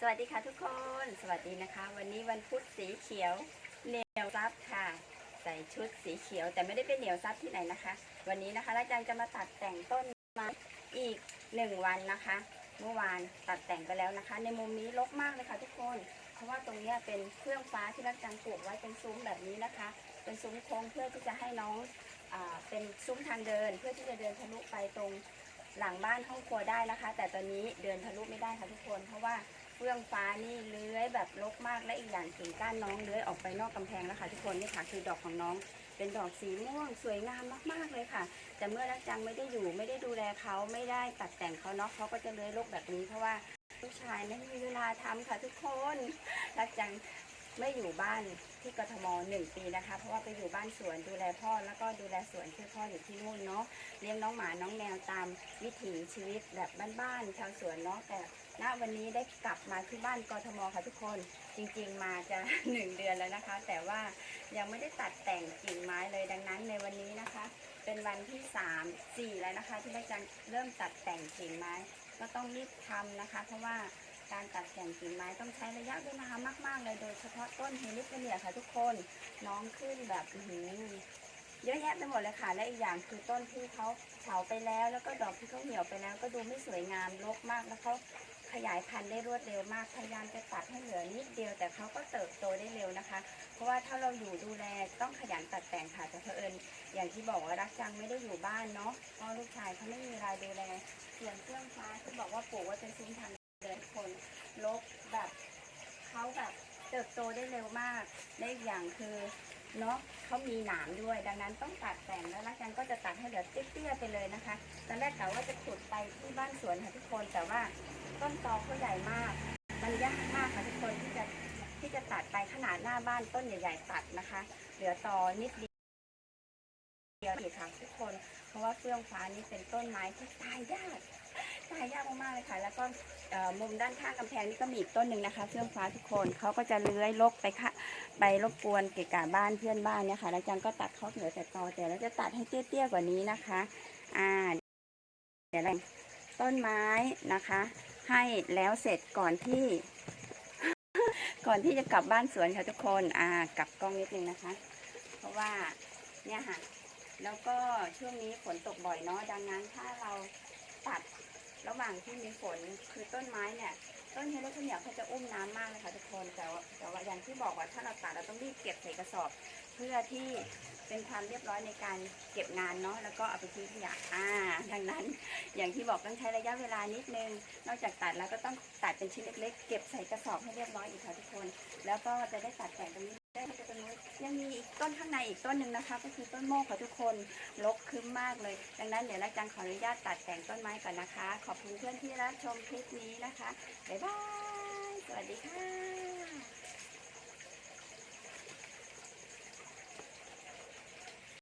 สวัสดีค่ะทุกคน สวัสดีนะคะ วันนี้วันพุธสีเขียวเหนียวซับค่ะ ใส่ชุดสีเขียว แต่ไม่ได้เป็นเหนียวซับที่ไหนนะคะ วันนี้นะคะอาจารย์จะมาตัดแต่งต้นไม้อีกหนึ่งวันนะคะ เมื่อวานตัดแต่งไปแล้วนะคะ ในมุมนี้รกมากเลยค่ะทุกคน เพราะว่าตรงนี้เป็นเครื่องฟ้าที่อาจารย์ปลูกไว้เป็นซุ้มแบบนี้นะคะ เป็นซุ้มโค้งเพื่อที่จะให้น้องอเป็นซุ้มทางเดิน เพื่อที่จะเดินทะลุไปตรงหลังบ้านห้องครัวได้นะคะ แต่ตอนนี้เดินทะลุไม่ได้ค่ะทุกคน เพราะว่า เฟื่องฟ้านี่เลื้อยแบบรกมากและอีกอย่างกิ่งก้านน้องเลื้อยออกไปนอกกำแพงแล้วค่ะทุกคนนี่ค่ะคือดอกของน้อง เป็นดอกสีม่วงสวยงามมากๆเลยค่ะ แต่เมื่อรักจังไม่ได้อยู่ไม่ได้ดูแลเขาไม่ได้ตัดแต่งเขาเนาะเขาก็จะเลื้อยรกแบบนี้เพราะว่าลูกชายไม่มีเวลาทำค่ะทุกคนรักจัง ไม่อยู่บ้านที่กทมหนึ่งปีนะคะ เพราะว่าไปอยู่บ้านสวนดูแลพ่อแล้วก็ดูแลสวนช่วยพ่ออยู่ที่นู่นเนาะเลี้ยงน้องหมาน้องแมวตามวิถีชีวิตแบบบ้านๆชาวสวนเนาะแต่ณวันนี้ได้กลับมาที่บ้านกทมค่ะทุกคนจริงๆมาจะหนึ่งเดือนแล้วนะคะ แต่ว่ายังไม่ได้ตัดแต่งกิ่งไม้เลยดังนั้นในวันนี้นะคะ เป็นวันที่3 4แล้วนะคะ ที่แม่จันเริ่มตัดแต่งกิ่งไม้ก็ต้องรีบทำนะคะ เพราะว่า การตัดแต่งกิ่งไม้ต้องใช้ระยะเวลามากๆเลยโดยเฉพาะต้นเฮลิคเนียค่ะทุกคนน้องขึ้นแบบหืเยอะแยะไปหมดเลยค่ะ และอีกอย่างคือต้นที่เขาเฉาไปแล้ว แล้วก็ดอกที่เขาเหี่ยวไปแล้ว ก็ดูไม่สวยงามรกมากแล้วเขาขยายพันธุ์ได้รวดเร็วมาก พยายามจะตัดให้เหลือนิดเดียว แต่เขาก็เติบโตได้เร็วนะคะ เพราะว่าถ้าเราอยู่ดูแลต้องขยันตัดแต่งค่ะแต่เผอิญอย่างที่บอกว่ารักจังไม่ได้อยู่บ้านเนาะเพราะลูกชายเขาไม่มีเวลาดูแล ส่วนเครื่องฟ้าที่บอกว่าปลูกไว่าเป็นซุ้มทาง เดินคนลกแบบเขาแบบเติบโตได้เร็วมากและอีกอย่างคือเนาะเขามีหนามด้วย ดังนั้นต้องตัดแต่งแล้วรักจังก็จะตัดให้เหลือเตี้ยๆไปเลยนะคะตอนแรกกะว่าจะขุดไปที่บ้านสวนค่ะทุกคนแต่ว่าต้นตอเขาใหญ่มากมันยากมากค่ะทุกคนที่จะที่จะตัดไปขนาดหน้าบ้านต้นใหญ่ ๆ ตัดนะคะ เหลือตอนิดเดียวอีกค่ะทุกคน เพราะว่าเฟื่องฟ้านี้เป็นต้นไม้ที่ตายยาก ตายยากมากๆเลยค่ะ แล้วก็มุมด้านข้างกำแพงนี่ก็มีอีกต้นหนึ่งนะคะเฟื่องฟ้าทุกคนเขาก็จะเลื้อยลกไปค่ะไปรบกวนเกะกะบ้านเพื่อนบ้านเนี่ยค่ะแล้วจังก็ตัดเขาเหลือแต่ตอแต่เราจะตัดให้เตี้ยๆกว่านี้นะคะอ่าเดี๋ยวอะไรต้นไม้นะคะ ให้แล้วเสร็จก่อนที่ ก่อนที่จะกลับบ้านสวนค่ะทุกคนอ่ากลับกล้องนิดนึงนะคะ เพราะว่าเนี่ยค่ะแล้วก็ช่วงนี้ฝนตกบ่อยเนาะดังนั้นถ้าเราตัด ระหว่างที่มีฝนคือต้นไม้เนี่ย ต้นเฮลิคเนียเขาจะอุ้มน้ำมากเลยค่ะทุกคนแต่ว่าแต่ว่าอย่างที่บอกว่าถ้าเราตัดเราต้องรีบเก็บใส่กระสอบ เพื่อที่เป็นความเรียบร้อยในการเก็บงานเนาะแล้วก็เอาไปทิ้งขยะอ่าดังนั้น อย่างที่บอกต้องใช้ระยะเวลานิดนึง นอกจากตัดแล้วก็ต้องตัดเป็นชิ้นเล็กๆ เก็บใส่กระสอบให้เรียบร้อยอีกค่ะทุกคน แล้วก็จะได้ตัดแต่งตรงนี้ ต้นข้างในอีกต้นหนึ่งนะคะ ก็คือต้นโมกค่ะทุกคนรกคึ้มมากเลย ดังนั้นเดี๋ยวรักจังขออนุญาตตัดแต่งต้นไม้ก่อนนะคะ ขอบคุณเพื่อนที่รับชมคลิปนี้นะคะบ๊ายบายสวัสดีค่ะ